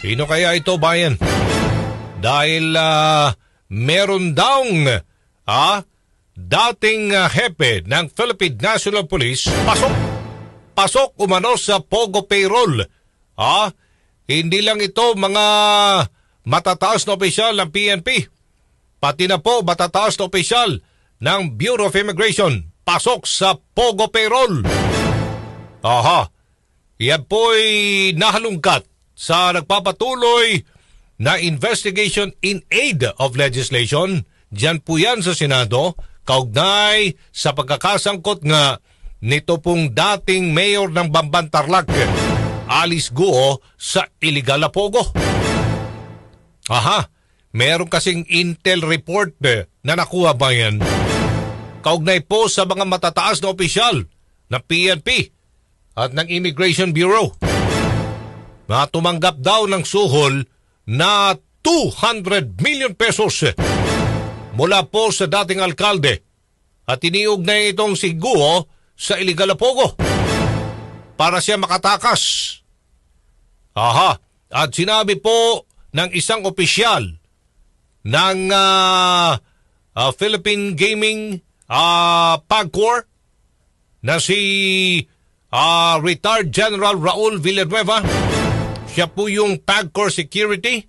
Sino kaya ito, bayan? Dahil ah, meron daong ah, dating ah, hepe ng Philippine National Police pasok pasok umano sa Pogo payroll. Ah, hindi lang ito mga matataas na opisyal ng PNP. Pati na po matataas na opisyal ng Bureau of Immigration pasok sa Pogo payroll. Aha, yan po'y nahalungkat sa nagpapatuloy na investigation in aid of legislation. Diyan po yan sa Senado, kaugnay sa pagkakasangkot nga nito pong dating mayor ng Bamban Tarlac, Alice Guo, sa illegal na pogo. Aha, meron kasing intel report eh, na nakuha ba yan? Kaugnay po sa mga matataas na opisyal ng PNP at ng Immigration Bureau na tumanggap daw ng suhol na 200 million pesos mula po sa dating alkalde at iniog na itong si Guo sa iligal na pogo para siya makatakas. Aha, at sinabi po ng isang opisyal ng ah, ah, Philippine Gaming uh, PAGCOR na si ah, retired General Raul Villanueva. Siya po yung PAGCOR Security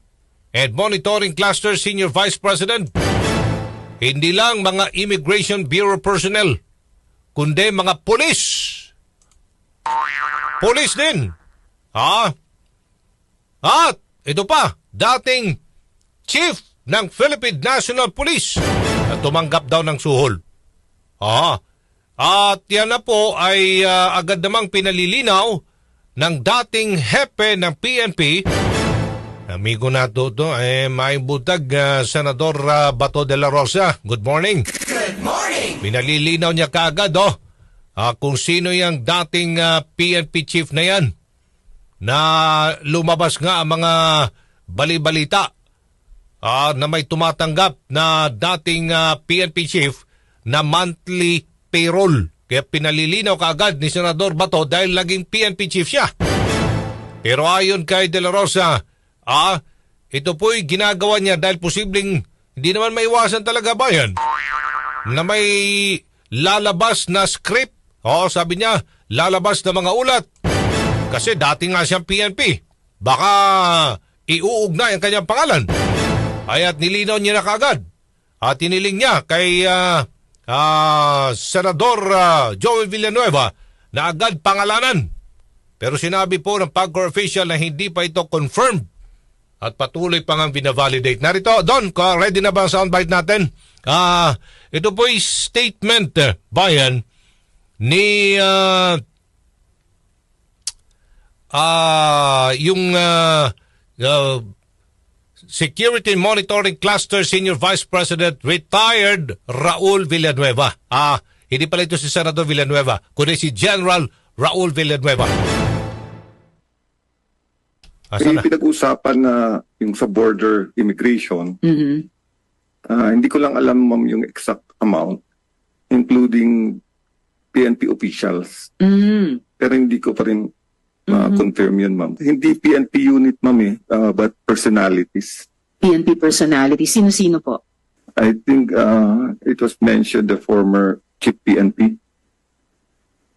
and Monitoring Cluster Senior Vice President. Hindi lang mga Immigration Bureau personnel, kundi mga polis. Polis din. Ha? At ito pa, dating chief ng Philippine National Police na tumanggap daw ng suhol. Ah, at yan na po ay ah, agad namang pinalilinaw ng dating hepe ng PNP, amigo nato to, eh, may butag ah, Senador ah, Bato de la Rosa. Good morning. Good morning. Pinalilinaw niya kaagad oh, ah, kung sino yung dating ah, PNP chief na yan na lumabas nga ang mga balibalita ah, na may tumatanggap na dating ah, PNP chief na monthly payroll. Kaya pinalilinaw kaagad ni Senador Bato dahil laging PNP chief siya. Pero ayon kay De La Rosa, ah, ito po'y ginagawa niya dahil posibleng hindi naman maiwasan talaga ba yan? Na may lalabas na script. Oo, sabi niya, lalabas na mga ulat. Kasi dati nga siyang PNP. Baka iuugnay ang kanyang pangalan. Aya't nilinaw niya na kagad. At tiniling niya kay ah, ah, Senador ah, Joel Villanueva na agad pangalanan. Pero sinabi po ng PAGCOR official na hindi pa ito confirmed at patuloy pang ang binavalidate. Narito, Don, ready na ba ang soundbite natin? Ah, ito po ay statement, eh, bayan, ni ah, ah, yung ah, ah, Security Monitoring Cluster Senior Vice President retired Raul Villanueva. Ah, hindi pala ito si Senador Villanueva, kundi si General Raul Villanueva. Asa na? Pinag-usapan na yung sa border immigration. Mhm. Ah, hindi ko lang alam, ma'am, yung exact amount, including PNP officials. Mhm. Pero hindi ko pa rin ma-confirm yun, ma'am. Hindi PNP unit, ma'am, eh, ah, but personalities. PNP personality. Sino-sino po? I think ah, it was mentioned the former chief PNP.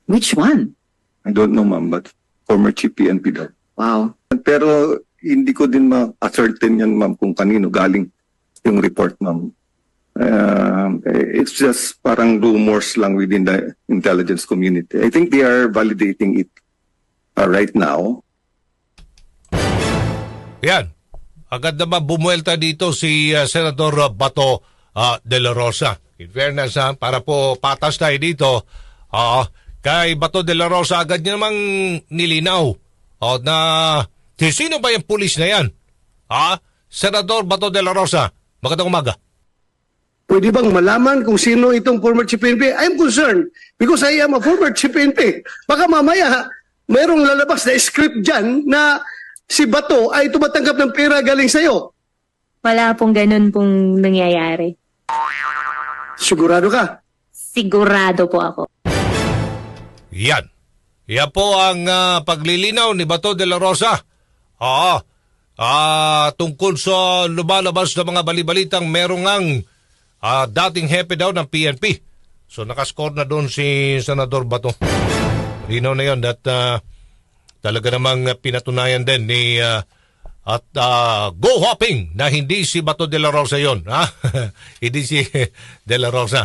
Which one? I don't know, ma'am, but former chief PNP daw. Wow. Pero hindi ko din ma-ascertain yan, ma'am, kung kanino galing yung report, ma'am. Um, it's just parang rumors lang within the intelligence community. I think they are validating it uh, right now. Yan. Agad naman bumuelta dito si uh, Senador uh, Bato uh, de la Rosa. In fairness, ha, para po patas tayo dito, uh, kay Bato de la Rosa agad niya namang nilinaw uh, na si sino ba yung pulis na yan? Ha? Senador Bato de la Rosa, magandang umaga. Pwede bang malaman kung sino itong former chief PNP? I'm concerned because I am a former chief PNP. Baka mamaya, mayroong lalabas na script dyan na si Bato ay tumatanggap ng pera galing sa'yo. Wala pong ganun pong nangyayari. Sigurado ka? Sigurado po ako. Yan. Yan po ang ah, paglilinaw ni Bato de la Rosa. Oo. ah, tungkol sa lumalabas na mga balibalitang merong ang ah, dating hepe daw ng PNP. So nakascore na doon si Senador Bato. Rino na yun that ah, talaga namang pinatunayan din ni ah, at ah, go hopping na hindi si Bato de la Rosa yon ha? Hindi si de la Rosa